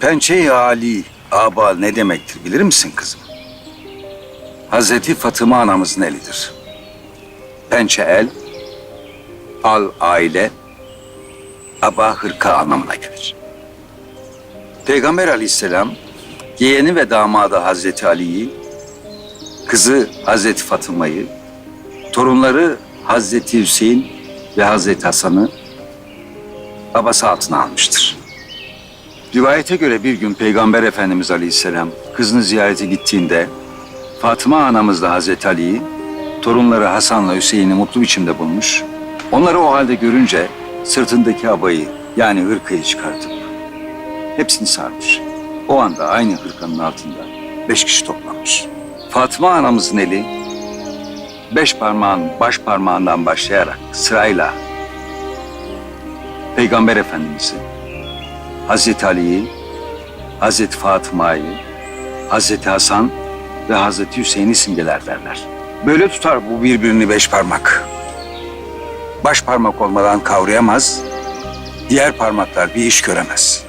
Pençe-i Ali aba ne demektir bilir misin kızım? Hazreti Fatıma anamızın elidir. Pençe el, al aile, aba hırka anlamına gelir. Peygamber aleyhisselam yeğeni ve damadı Hazreti Ali'yi, kızı Hazreti Fatıma'yı, torunları Hazreti Hüseyin ve Hazreti Hasan'ı babası altına almıştır. Rivayete göre bir gün Peygamber Efendimiz Aleyhisselam kızını ziyarete gittiğinde Fatıma anamız da Hazreti Ali'yi, torunları Hasan'la Hüseyin'i mutlu biçimde bulmuş. Onları o halde görünce sırtındaki abayı yani hırkayı çıkartıp hepsini sarmış. O anda aynı hırkanın altında beş kişi toplanmış. Fatıma anamızın eli beş parmağın baş parmağından başlayarak sırayla Peygamber Efendimiz'i, Hazreti Ali'yi, Hazreti Fatıma'yı, Hazreti Hasan ve Hazreti Hüseyin'i simgeler derler. Böyle tutar bu birbirini beş parmak. Baş parmak olmadan kavrayamaz, diğer parmaklar bir iş göremez.